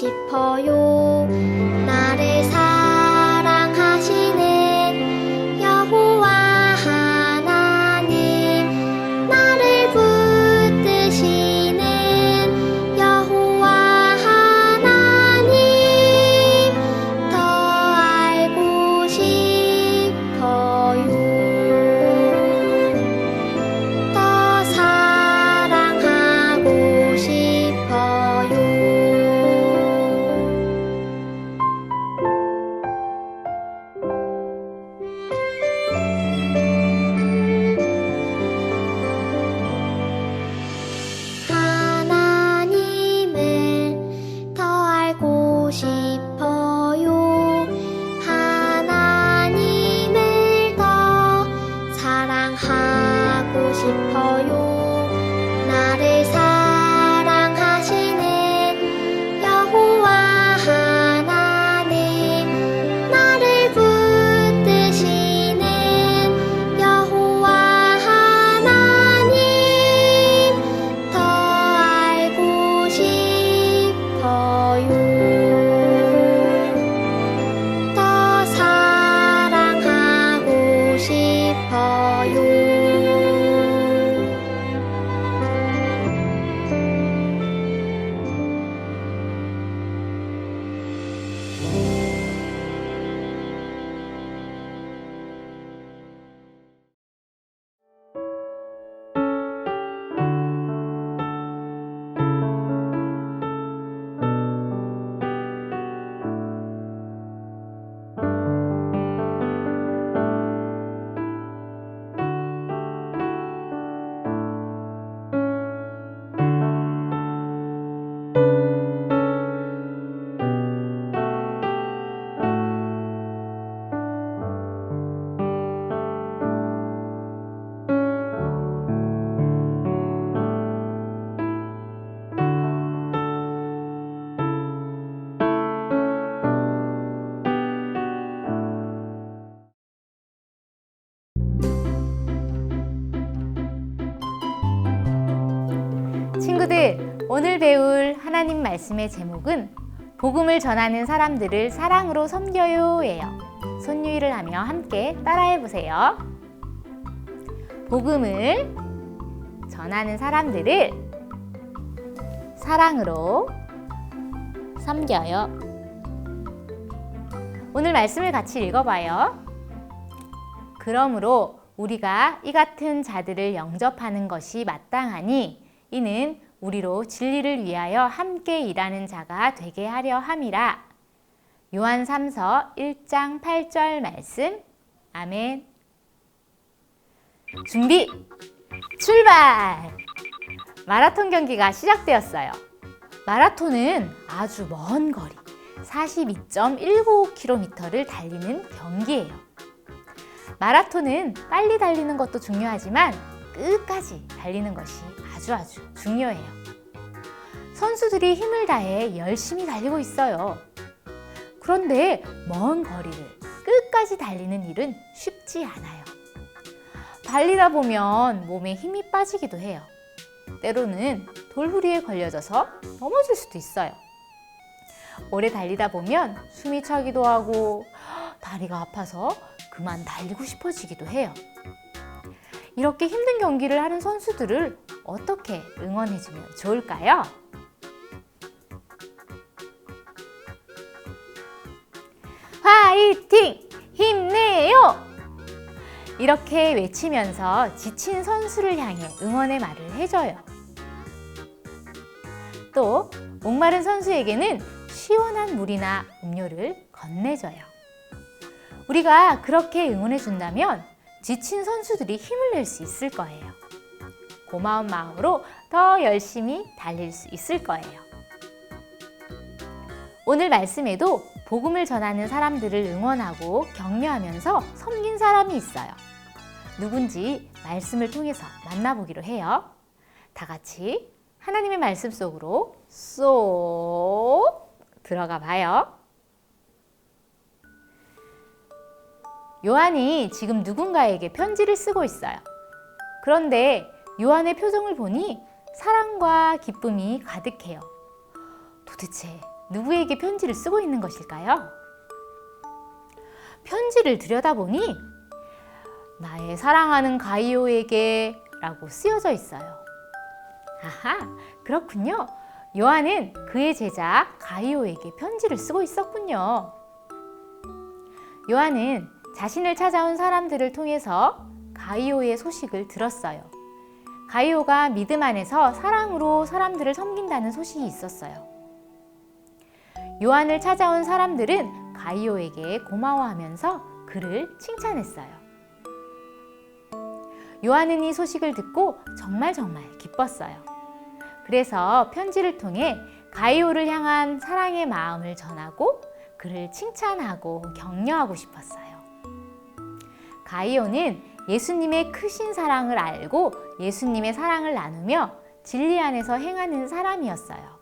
싶어요. 오늘 배울 하나님 말씀의 제목은 복음을 전하는 사람들을 사랑으로 섬겨요예요. 손유의를 하며 함께 따라해 보세요. 복음을 전하는 사람들을 사랑으로 섬겨요. 오늘 말씀을 같이 읽어봐요. 그러므로 우리가 이 같은 자들을 영접하는 것이 마땅하니 이는 우리로 진리를 위하여 함께 일하는 자가 되게 하려 함이라. 요한 3서 1장 8절 말씀. 아멘. 준비! 출발! 마라톤 경기가 시작되었어요. 마라톤은 아주 먼 거리, 42.195km를 달리는 경기예요. 마라톤은 빨리 달리는 것도 중요하지만 끝까지 달리는 것이 아주 아주 중요해요. 선수들이 힘을 다해 열심히 달리고 있어요. 그런데 먼 거리를 끝까지 달리는 일은 쉽지 않아요. 달리다 보면 몸에 힘이 빠지기도 해요. 때로는 돌후리에 걸려져서 넘어질 수도 있어요. 오래 달리다 보면 숨이 차기도 하고 다리가 아파서 그만 달리고 싶어지기도 해요. 이렇게 힘든 경기를 하는 선수들을 어떻게 응원해주면 좋을까요? 화이팅! 힘내요! 이렇게 외치면서 지친 선수를 향해 응원의 말을 해줘요. 또, 목마른 선수에게는 시원한 물이나 음료를 건네줘요. 우리가 그렇게 응원해준다면 지친 선수들이 힘을 낼 수 있을 거예요. 고마운 마음으로 더 열심히 달릴 수 있을 거예요. 오늘 말씀에도 복음을 전하는 사람들을 응원하고 격려하면서 섬긴 사람이 있어요. 누군지 말씀을 통해서 만나보기로 해요. 다 같이 하나님의 말씀 속으로 쏙 들어가 봐요. 요한이 지금 누군가에게 편지를 쓰고 있어요. 그런데 요한의 표정을 보니 사랑과 기쁨이 가득해요. 도대체 누구에게 편지를 쓰고 있는 것일까요? 편지를 들여다보니 나의 사랑하는 가이오에게 라고 쓰여져 있어요. 아하, 그렇군요. 요한은 그의 제자 가이오에게 편지를 쓰고 있었군요. 요한은 자신을 찾아온 사람들을 통해서 가이오의 소식을 들었어요. 가이오가 믿음 안에서 사랑으로 사람들을 섬긴다는 소식이 있었어요. 요한을 찾아온 사람들은 가이오에게 고마워하면서 그를 칭찬했어요. 요한은 이 소식을 듣고 정말 정말 기뻤어요. 그래서 편지를 통해 가이오를 향한 사랑의 마음을 전하고 그를 칭찬하고 격려하고 싶었어요. 가이오는 예수님의 크신 사랑을 알고 예수님의 사랑을 나누며 진리 안에서 행하는 사람이었어요.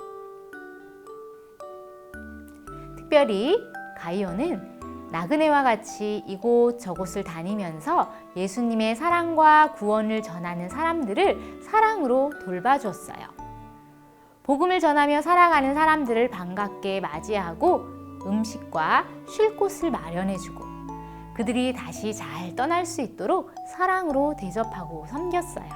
특별히 가이오는 나그네와 같이 이곳 저곳을 다니면서 예수님의 사랑과 구원을 전하는 사람들을 사랑으로 돌봐주었어요. 복음을 전하며 살아가는 사람들을 반갑게 맞이하고 음식과 쉴 곳을 마련해주고 그들이 다시 잘 떠날 수 있도록 사랑으로 대접하고 섬겼어요.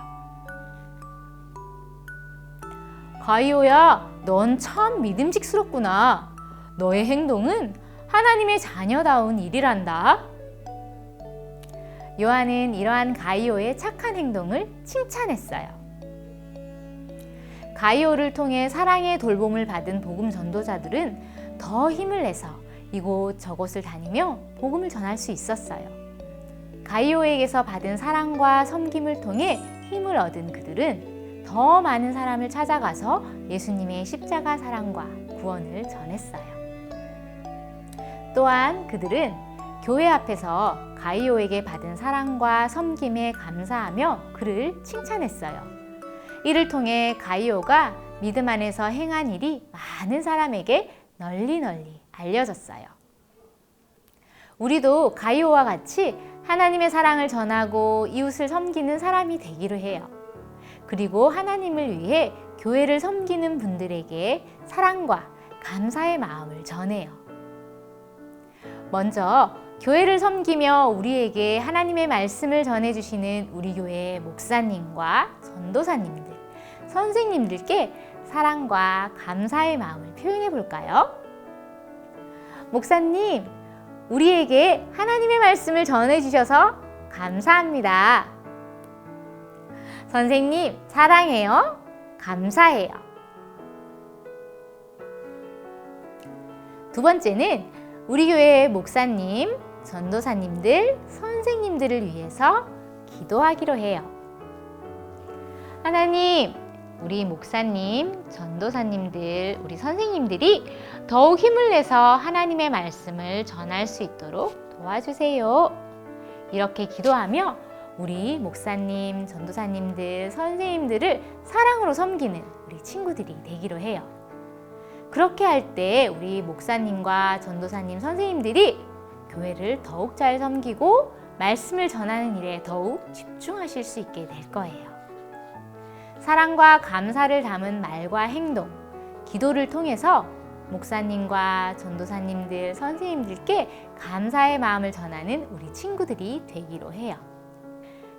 가이오야, 넌 참 믿음직스럽구나. 너의 행동은 하나님의 자녀다운 일이란다. 요한은 이러한 가이오의 착한 행동을 칭찬했어요. 가이오를 통해 사랑의 돌봄을 받은 복음 전도자들은 더 힘을 내서 이곳 저곳을 다니며 복음을 전할 수 있었어요. 가이오에게서 받은 사랑과 섬김을 통해 힘을 얻은 그들은 더 많은 사람을 찾아가서 예수님의 십자가 사랑과 구원을 전했어요. 또한 그들은 교회 앞에서 가이오에게 받은 사랑과 섬김에 감사하며 그를 칭찬했어요. 이를 통해 가이오가 믿음 안에서 행한 일이 많은 사람에게 널리 널리 알려졌어요. 우리도 가이오와 같이 하나님의 사랑을 전하고 이웃을 섬기는 사람이 되기로 해요. 그리고 하나님을 위해 교회를 섬기는 분들에게 사랑과 감사의 마음을 전해요. 먼저 교회를 섬기며 우리에게 하나님의 말씀을 전해주시는 우리 교회 목사님과 전도사님들, 선생님들께 사랑과 감사의 마음을 표현해 볼까요? 목사님, 우리에게 하나님의 말씀을 전해주셔서 감사합니다. 선생님, 사랑해요. 감사해요. 두 번째는 우리 교회 목사님, 전도사님들, 선생님들을 위해서 기도하기로 해요. 하나님, 우리 목사님, 전도사님들, 우리 선생님들이 더욱 힘을 내서 하나님의 말씀을 전할 수 있도록 도와주세요. 이렇게 기도하며 우리 목사님, 전도사님들, 선생님들을 사랑으로 섬기는 우리 친구들이 되기로 해요. 그렇게 할 때 우리 목사님과 전도사님, 선생님들이 교회를 더욱 잘 섬기고 말씀을 전하는 일에 더욱 집중하실 수 있게 될 거예요. 사랑과 감사를 담은 말과 행동, 기도를 통해서 목사님과 전도사님들, 선생님들께 감사의 마음을 전하는 우리 친구들이 되기로 해요.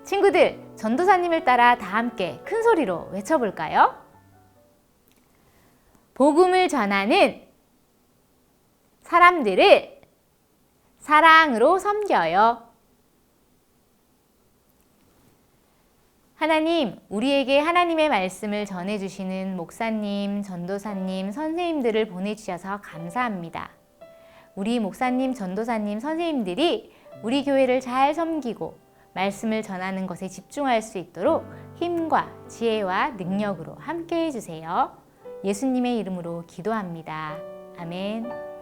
친구들, 전도사님을 따라 다 함께 큰 소리로 외쳐볼까요? 복음을 전하는 사람들을 사랑으로 섬겨요. 하나님, 우리에게 하나님의 말씀을 전해주시는 목사님, 전도사님, 선생님들을 보내주셔서 감사합니다. 우리 목사님, 전도사님, 선생님들이 우리 교회를 잘 섬기고 말씀을 전하는 것에 집중할 수 있도록 힘과 지혜와 능력으로 함께 해주세요. 예수님의 이름으로 기도합니다. 아멘.